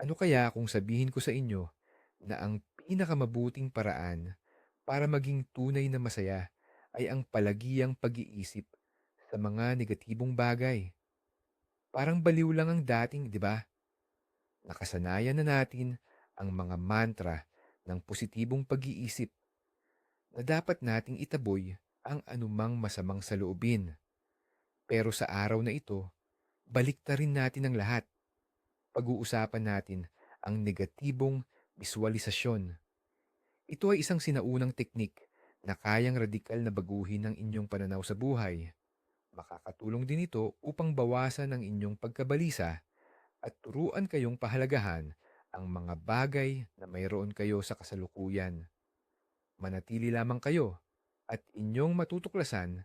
Ano kaya kung sabihin ko sa inyo na ang pinakamabuting paraan para maging tunay na masaya ay ang palagiyang pag-iisip sa mga negatibong bagay? Parang baliw lang ang dating, di ba? Nakasanayan na natin ang mga mantra ng positibong pag-iisip na dapat nating itaboy ang anumang masamang saloobin. Pero sa araw na ito, baliktarin natin ang lahat. Pag-uusapan natin ang negatibong visualisasyon. Ito ay isang sinaunang teknik na kayang radikal na baguhin ang inyong pananaw sa buhay. Makakatulong din ito upang bawasan ang inyong pagkabalisa at turuan kayong pahalagahan ang mga bagay na mayroon kayo sa kasalukuyan. Manatili lamang kayo at inyong matutuklasan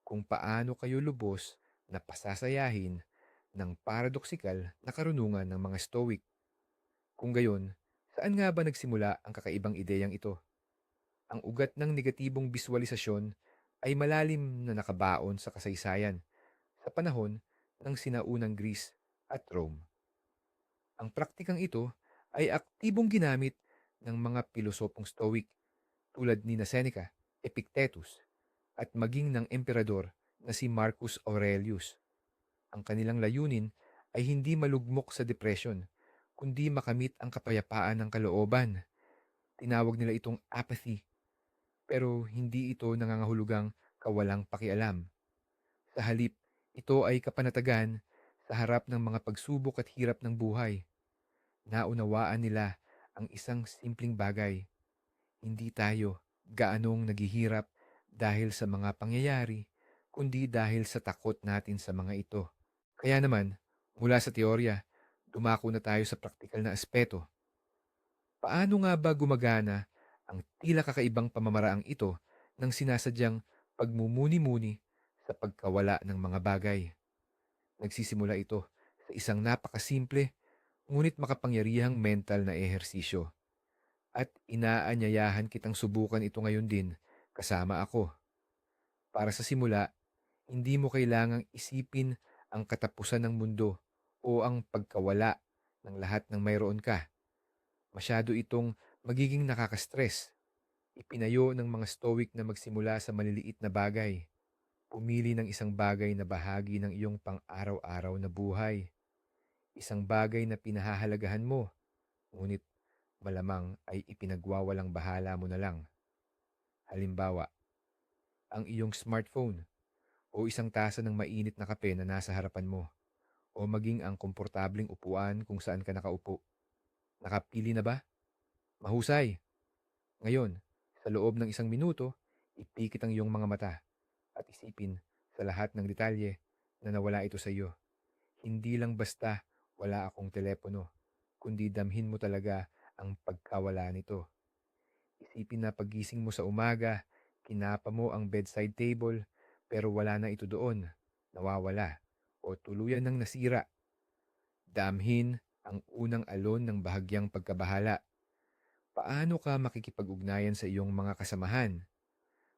kung paano kayo lubos na pasasayahin ng paradoksikal na karunungan ng mga Stoic. Kung gayon, saan nga ba nagsimula ang kakaibang ideyang ito? Ang ugat ng negatibong biswalisasyon ay malalim na nakabaon sa kasaysayan sa panahon ng sinaunang Greece at Rome. Ang praktikang ito ay aktibong ginamit ng mga pilosopong Stoic tulad ni Seneca, Epictetus, at maging ng emperador na si Marcus Aurelius. Ang kanilang layunin ay hindi malugmok sa depression, kundi makamit ang kapayapaan ng kalooban. Tinawag nila itong apathy, pero hindi ito nangangahulugang kawalang pakialam. Sa halip, ito ay kapanatagan sa harap ng mga pagsubok at hirap ng buhay. Naunawaan nila ang isang simpleng bagay. Hindi tayo gaanong naghihirap dahil sa mga pangyayari, kundi dahil sa takot natin sa mga ito. Kaya naman, mula sa teorya, dumako na tayo sa praktikal na aspeto. Paano nga ba gumagana ang tila kakaibang pamamaraang ito ng sinasadyang pagmumuni-muni sa pagkawala ng mga bagay? Nagsisimula ito sa isang napakasimple ngunit makapangyarihang mental na ehersisyo. At inaanyayahan kitang subukan ito ngayon din kasama ako. Para sa simula, hindi mo kailangang isipin ang katapusan ng mundo o ang pagkawala ng lahat ng mayroon ka. Masyado itong magiging nakakastress. Ipinayo ng mga stoic na magsimula sa maliliit na bagay. Pumili ng isang bagay na bahagi ng iyong pang-araw-araw na buhay. Isang bagay na pinahahalagahan mo, ngunit malamang ay ipinagwawalang bahala mo na lang. Halimbawa, ang iyong smartphone o isang tasa ng mainit na kape na nasa harapan mo o maging ang komportabling upuan kung saan ka nakaupo. Nakapili na ba? Mahusay. Ngayon, sa loob ng isang minuto, ipikit ang iyong mga mata at isipin sa lahat ng detalye na nawala ito sa iyo. Hindi lang basta wala akong telepono, kundi damhin mo talaga ang pagkawala nito. Isipin na pagising mo sa umaga, kinapa mo ang bedside table, pero wala na ito doon, nawawala, o tuluyan ng nasira. Damhin ang unang alon ng bahagyang pagkabahala. Paano ka makikipag-ugnayan sa iyong mga kasamahan?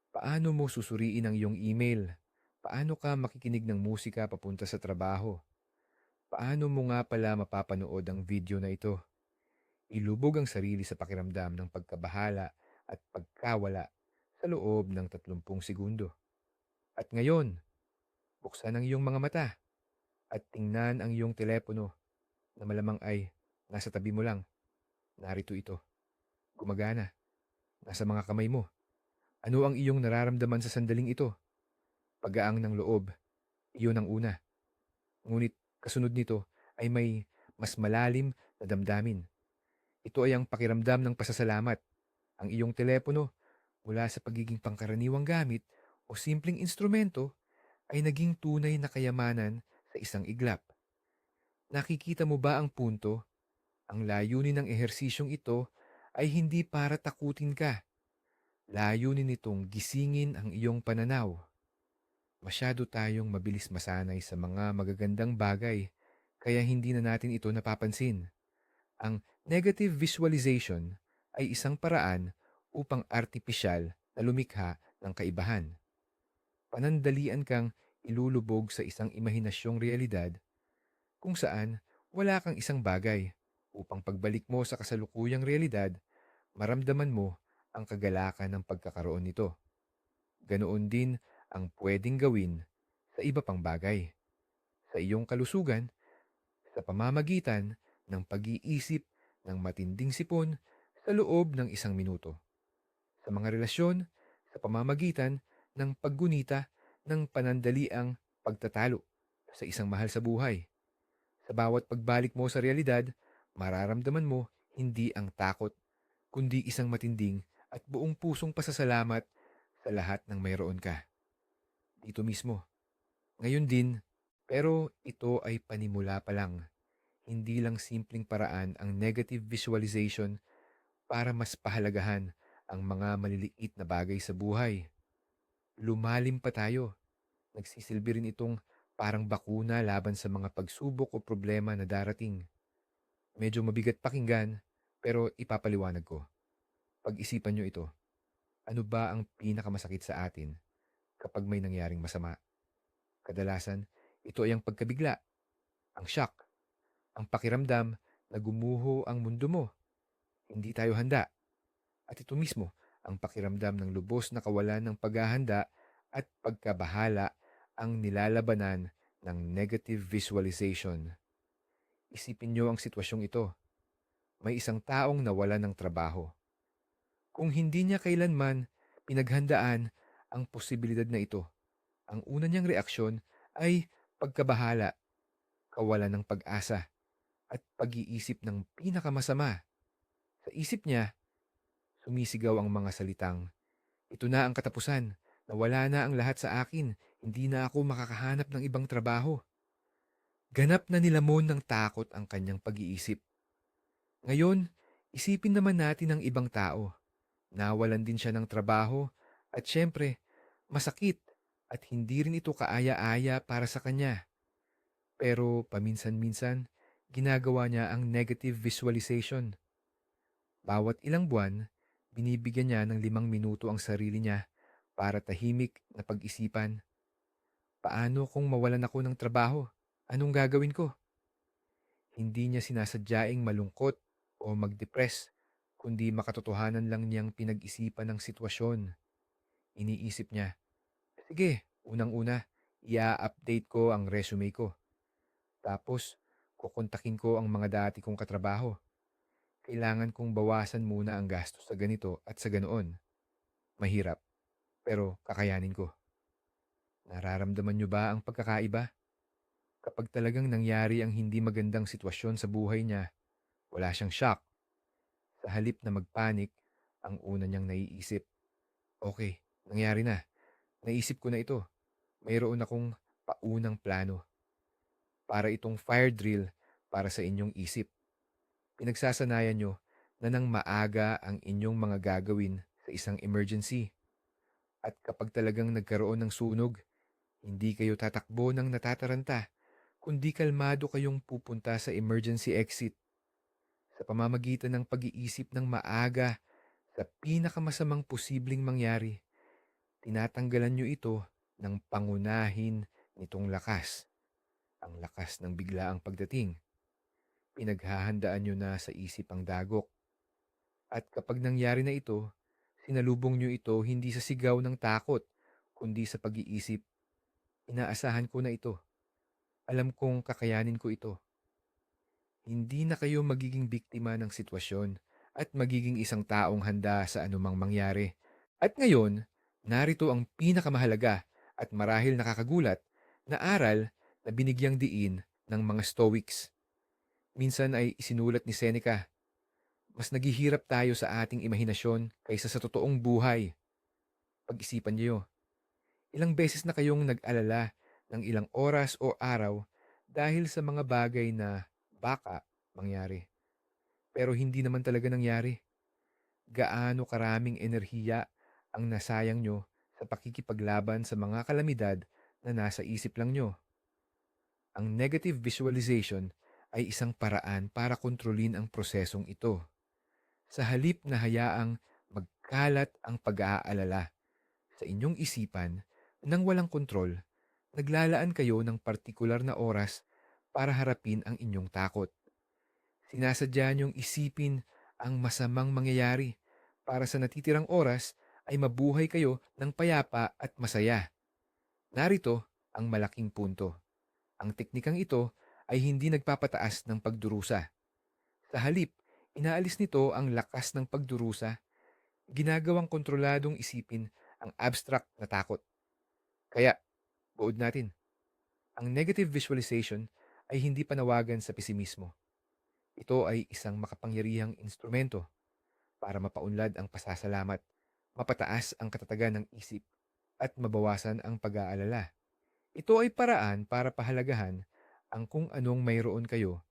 Paano mo susuriin ang iyong email? Paano ka makikinig ng musika papunta sa trabaho? Paano mo nga pala mapapanood ang video na ito? Ilubog ang sarili sa pakiramdam ng pagkabahala at pagkawala sa loob ng 30 segundo. At ngayon, buksan ang iyong mga mata at tingnan ang iyong telepono na malamang ay nasa tabi mo lang. Narito ito. Gumagana. Nasa mga kamay mo. Ano ang iyong nararamdaman sa sandaling ito? Pagaang ng loob. Iyon ang una. Ngunit kasunod nito ay may mas malalim na damdamin. Ito ay ang pakiramdam ng pasasalamat. Ang iyong telepono mula sa pagiging pangkaraniwang gamit o simpleng instrumento ay naging tunay na kayamanan sa isang iglap. Nakikita mo ba ang punto? Ang layunin ng ehersisyong ito ay hindi para takutin ka. Layunin nitong gisingin ang iyong pananaw. Masyado tayong mabilis masanay sa mga magagandang bagay kaya hindi na natin ito napapansin. Ang negative visualization ay isang paraan upang artipisyal na lumikha ng kaibahan. Panandalian kang ilulubog sa isang imahinasyong realidad kung saan wala kang isang bagay upang pagbalik mo sa kasalukuyang realidad, maramdaman mo ang kagalakan ng pagkakaroon nito. Ganoon din ang pwedeng gawin sa iba pang bagay. Sa iyong kalusugan, sa pamamagitan ng pag-iisip ng matinding sipon sa loob ng isang minuto. Sa mga relasyon, sa pamamagitan ng paggunita ng panandaliang pagtatalo sa isang mahal sa buhay. Sa bawat pagbalik mo sa realidad, mararamdaman mo hindi ang takot, kundi isang matinding at buong pusong pasasalamat sa lahat ng mayroon ka. Dito mismo. Ngayon din, pero ito ay panimula pa lang. Hindi lang simpleng paraan ang negative visualization para mas pahalagahan ang mga maliliit na bagay sa buhay. Lumalim pa tayo. Nagsisilbi rin itong parang bakuna laban sa mga pagsubok o problema na darating. Medyo mabigat pakinggan, pero ipapaliwanag ko. Pag-isipan nyo ito. Ano ba ang pinakamasakit sa atin kapag may nangyaring masama? Kadalasan, ito ay ang pagkabigla, ang shock, ang pakiramdam na gumuho ang mundo mo. Hindi tayo handa. At ito mismo, ang pakiramdam ng lubos na kawalan ng paghahanda at pagkabahala ang nilalabanan ng negative visualization. Isipin niyo ang sitwasyong ito. May isang taong nawala ng trabaho. Kung hindi niya kailanman pinaghandaan ang posibilidad na ito, ang una niyang reaksyon ay pagkabahala, kawalan ng pag-asa, at pag-iisip ng pinakamasama. Sa isip niya, sumisigaw ang mga salitang, Ito na ang katapusan, nawala na ang lahat sa akin, hindi na ako makakahanap ng ibang trabaho. Ganap na nilamon ng takot ang kanyang pag-iisip. Ngayon, isipin naman natin ang ibang tao. Nawalan din siya ng trabaho at syempre, masakit at hindi rin ito kaaya-aya para sa kanya. Pero paminsan-minsan, ginagawa niya ang negative visualization. Bawat ilang buwan, binibigyan niya ng limang minuto ang sarili niya para tahimik na pag-isipan. Paano kung mawalan ako ng trabaho? Anong gagawin ko? Hindi niya sinasadyaing malungkot o mag-depress, kundi makatotohanan lang niyang pinag-isipan ng sitwasyon. Iniisip niya, sige, unang-una, i-update ko ang resume ko. Tapos, kukontakin ko ang mga dati kong katrabaho. Kailangan kong bawasan muna ang gastos sa ganito at sa ganoon. Mahirap, pero kakayanin ko. Nararamdaman niyo ba ang pagkakaiba? Kapag talagang nangyari ang hindi magandang sitwasyon sa buhay niya, wala siyang shock. Sa halip na magpanik, ang una niyang naiisip, okay, nangyari na. Naisip ko na ito. Mayroon akong paunang plano. Para itong fire drill para sa inyong isip. Pinagsasanayan nyo na nang maaga ang inyong mga gagawin sa isang emergency. At kapag talagang nagkaroon ng sunog, hindi kayo tatakbo ng natataranta, kundi kalmado kayong pupunta sa emergency exit. Sa pamamagitan ng pag-iisip ng maaga sa pinakamasamang posibleng mangyari, tinatanggalan nyo ito ng pangunahin nitong lakas. Ang lakas ng biglaang pagdating. Pinaghahandaan nyo na sa isip ang dagok. At kapag nangyari na ito, sinalubong nyo ito hindi sa sigaw ng takot, kundi sa pag-iisip. Inaasahan ko na ito. Alam kong kakayanin ko ito. Hindi na kayo magiging biktima ng sitwasyon at magiging isang taong handa sa anumang mangyari. At ngayon, narito ang pinakamahalaga at marahil nakakagulat na aral na binigyang diin ng mga Stoics. Minsan ay isinulat ni Seneca, mas naghihirap tayo sa ating imahinasyon kaysa sa totoong buhay. Pag-isipan niyo, ilang beses na kayong nag-alala ng ilang oras o araw dahil sa mga bagay na baka mangyari. Pero hindi naman talaga nangyari. Gaano karaming enerhiya ang nasayang nyo sa pakikipaglaban sa mga kalamidad na nasa isip lang nyo. Ang negative visualization ay isang paraan para kontrolin ang prosesong ito. Sa halip na hayaang magkalat ang pag-aalala sa inyong isipan nang walang kontrol, naglalaan kayo ng partikular na oras para harapin ang inyong takot. Sinasadya niyong isipin ang masamang mangyayari para sa natitirang oras ay mabuhay kayo ng payapa at masaya. Narito ang malaking punto. Ang teknikang ito ay hindi nagpapataas ng pagdurusa. Sa halip, inaalis nito ang lakas ng pagdurusa, ginagawang kontroladong isipin ang abstract na takot. Kaya, buod natin, ang negative visualization ay hindi panawagan sa pesimismo. Ito ay isang makapangyarihang instrumento para mapaunlad ang pasasalamat, mapataas ang katatagan ng isip, at mabawasan ang pag-aalala. Ito ay paraan para pahalagahan ang kung anong mayroon kayo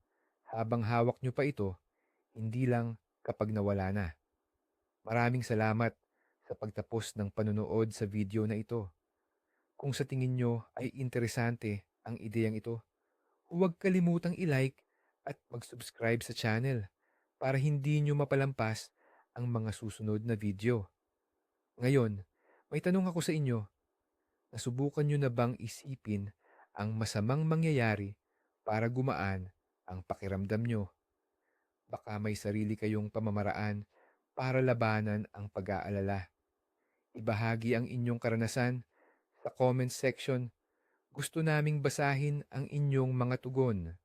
habang hawak nyo pa ito, hindi lang kapag nawala na. Maraming salamat sa pagtapos ng panunood sa video na ito. Kung sa tingin nyo ay interesante ang ideyang ito, huwag kalimutang i-like at mag-subscribe sa channel para hindi nyo mapalampas ang mga susunod na video. Ngayon, may tanong ako sa inyo. Nasubukan nyo na bang isipin ang masamang mangyayari para gumaan ang pakiramdam nyo? Baka may sarili kayong pamamaraan para labanan ang pag-aalala. Ibahagi ang inyong karanasan sa comment section. Gusto naming basahin ang inyong mga tugon.